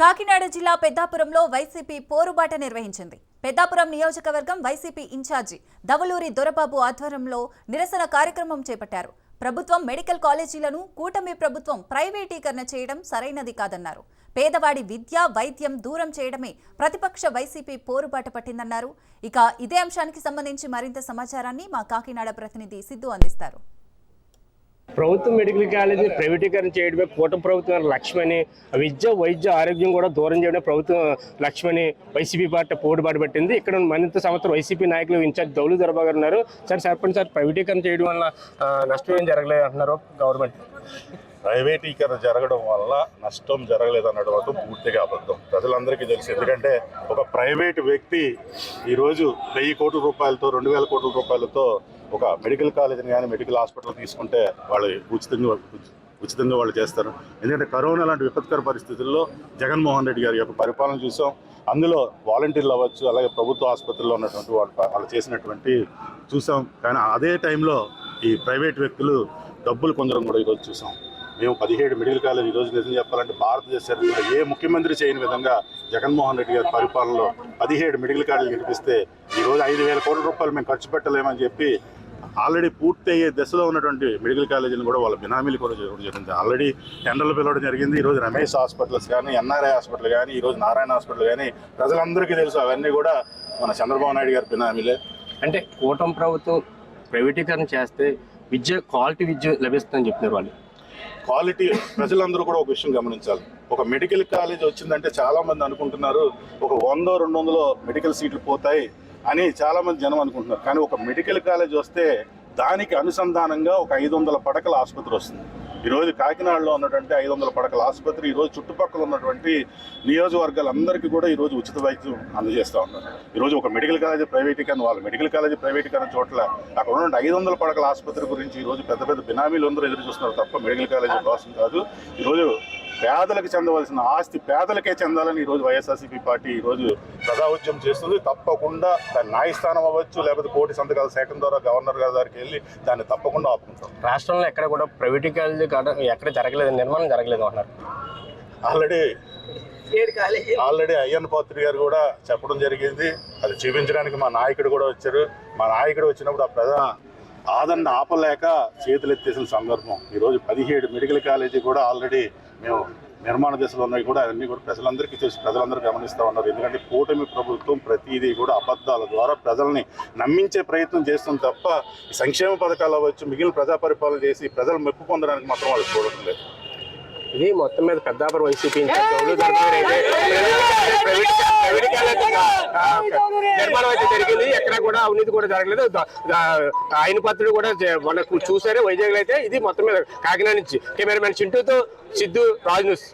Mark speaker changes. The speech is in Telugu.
Speaker 1: కాకినాడ జిల్లా పెద్దాపురంలో వైసీపీ పోరుబాట నిర్వహించింది. పెద్దాపురం నియోజకవర్గం వైసీపీ ఇన్ఛార్జి దవలూరి దొరబాబు ఆధ్వర్యంలో నిరసన కార్యక్రమం చేపట్టారు. ప్రభుత్వం మెడికల్ కాలేజీలను కూటమి ప్రభుత్వం ప్రైవేటీకరణ చేయడం సరైనది కాదన్నారు. పేదవాడి విద్య వైద్యం దూరం చేయడమే ప్రతిపక్ష వైసీపీ పోరుబాట పట్టిందన్నారు. ఇక ఇదే అంశానికి సంబంధించి మరింత సమాచారాన్ని మా కాకినాడ ప్రతినిధి సిద్ధు అందిస్తారు.
Speaker 2: ప్రభుత్వం మెడికల్ కాలేజీ ప్రైవేటీకరణ చేయడమే కూటమి ప్రభుత్వం లక్ష్యమని విద్య వైద్య ఆరోగ్యం కూడా దూరం చేయడమే ప్రభుత్వం లక్ష్యమని వైసీపీ పార్టీ పోటుబాటు పెట్టింది. ఇక్కడ మరింత సంవత్సరం వైసీపీ నాయకులు ఇన్ఛార్జ్ దౌలు దొరబా గారు ఉన్నారు. సార్ చెప్పండి సార్ ప్రైవేటీకరణ చేయడం వల్ల నష్టం ఏం జరగలేదు అంటున్నారు గవర్నమెంట్?
Speaker 3: ప్రైవేటీకరణ జరగడం వల్ల నష్టం జరగలేదు అనడం పూర్తిగా అబద్ధం. ప్రజలందరికీ తెలుసు. ఎందుకంటే ఒక ప్రైవేట్ వ్యక్తి ఈరోజు వెయ్యి కోట్ల రూపాయలతో రెండు వేల కోట్ల రూపాయలతో ఒక మెడికల్ కాలేజీని కానీ మెడికల్ హాస్పిటల్ తీసుకుంటే వాళ్ళు ఉచితంగా ఉచితంగా వాళ్ళు చేస్తారు. ఎందుకంటే కరోనా లాంటి విపత్కర పరిస్థితుల్లో జగన్మోహన్ రెడ్డి గారి యొక్క పరిపాలన చూసాం. అందులో వాలంటీర్లు అవ్వచ్చు అలాగే ప్రభుత్వ ఆసుపత్రుల్లో ఉన్నటువంటి వాళ్ళు వాళ్ళు చేసినటువంటి చూసాం. కానీ అదే టైంలో ఈ ప్రైవేట్ వ్యక్తులు డబ్బులు కొందరం కూడా ఈరోజు చూసాం. మేము పదిహేడు మెడికల్ కాలేజ్ ఈరోజు నిజం చెప్పాలంటే భారతదేశ చరిత్రలో ఏ ముఖ్యమంత్రి చేయని విధంగా జగన్మోహన్ రెడ్డి గారి పరిపాలనలో పదిహేడు మెడికల్ కాలేజీలు గెలిపిస్తే ఈరోజు ఐదు వేల కోట్ల రూపాయలు మేము ఖర్చు పెట్టలేమని చెప్పి ఆల్రెడీ పూర్తి అయ్యే దశలో ఉన్నటువంటి మెడికల్ కాలేజీని కూడా వాళ్ళ బినామీలు కూడా చేయడం జరిగింది. ఆల్రెడీ టెండర్లు పిలవడం జరిగింది. ఈరోజు రమేష్ హాస్పిటల్స్ కానీ ఎన్ఆర్ఐ హాస్పిటల్ కానీ ఈరోజు నారాయణ హాస్పిటల్ కానీ ప్రజలందరికీ తెలుసు అవన్నీ కూడా మన చంద్రబాబు నాయుడు గారి బినామీలే.
Speaker 2: అంటే కూటమి ప్రభుత్వం ప్రైవేటీకరణ చేస్తే విద్య క్వాలిటీ విద్య లభిస్తుందని చెప్తున్నారు వాళ్ళు.
Speaker 3: క్వాలిటీ ప్రజలందరూ కూడా ఒక విషయం గమనించాలి. ఒక మెడికల్ కాలేజ్ వచ్చిందంటే చాలామంది అనుకుంటున్నారు ఒక వందో రెండు వందలో మెడికల్ సీట్లు పోతాయి అని చాలామంది జనం అనుకుంటున్నారు. కానీ ఒక మెడికల్ కాలేజ్ వస్తే దానికి అనుసంధానంగా ఒక ఐదు వందల పడకల ఆసుపత్రి వస్తుంది. ఈరోజు కాకినాడలో ఉన్నటువంటి ఐదు వందల పడకల ఆసుపత్రి ఈరోజు చుట్టుపక్కల ఉన్నటువంటి నియోజకవర్గాలందరికీ కూడా ఈరోజు ఉచిత వైద్యం అందజేస్తూ ఉన్నారు. ఈరోజు ఒక మెడికల్ కాలేజ్ ప్రైవేటీకరణ వాళ్ళు మెడికల్ కాలేజ్ ప్రైవేటీకరణ చోట్ల అక్కడ ఉన్న ఐదు వందల పడకల ఆసుపత్రి గురించి ఈరోజు పెద్ద పెద్ద బినామీలు అందరూ ఎదురు చూస్తున్నారు తప్ప మెడికల్ కాలేజ్ కోసం కాదు. ఈరోజు పేదలకు చెందవలసిన ఆస్తి పేదలకే చెందాలని ఈరోజు వైఎస్ఆర్సీపీ పార్టీ ఈరోజు ప్రజా ఉద్యమం చేస్తుంది. తప్పకుండా దాని న్యాయస్థానం అవ్వచ్చు లేకపోతే కోటి సంతకాల సేకరణ ద్వారా గవర్నర్ గారి దగ్గరికి వెళ్ళి దాన్ని తప్పకుండా ఆపుకుంటాం.
Speaker 2: రాష్ట్రంలో ఎక్కడ కూడా ప్రైవేటీకరణ కాడ- ఎక్కడ జరగలేదు నిర్మాణం జరగలేదు అంటున్నారు.
Speaker 3: ఆల్రెడీ ఆల్రెడీ అయ్యన్న పాత్రి గారు కూడా చెప్పడం జరిగింది. అది చూపించడానికి మా నాయకుడు కూడా వచ్చారు. మా నాయకుడు వచ్చినప్పుడు ఆ ప్రజా ఆదరణ ఆపలేక చేతులు ఎత్తేసిన సందర్భం. ఈరోజు పదిహేడు మెడికల్ కాలేజీ కూడా ఆల్రెడీ మేము నిర్మాణ దశలో ఉన్నాయి కూడా అవన్నీ కూడా ప్రజలందరికీ తెలుసు ప్రజలందరూ గమనిస్తూ ఉన్నారు ఎందుకంటే కూటమి ప్రభుత్వం ప్రతిదీ కూడా అబద్ధాల ద్వారా ప్రజల్ని నమ్మించే ప్రయత్నం చేస్తుంది తప్ప సంక్షేమ పథకాలు అవ్వచ్చు మిగిలిన ప్రజా పరిపాలన చేసి ప్రజలు మెప్పు పొందడానికి మాత్రం వాళ్ళు చూడడం లేదు
Speaker 2: ఇది మొత్తం మీద పెద్దాపురం వైసీపీ నిర్మాణం అయితే జరిగింది కూడా అవినీతి కూడా జరగలేదు. ఆయన పత్రుడు కూడా మనకు చూసారే వైజాగ్ అయితే ఇది మొత్తం మీద కాకినాడ నుంచి. కెమెరామెన్ చింటూతో సిద్ధు రాజ్ న్యూస్.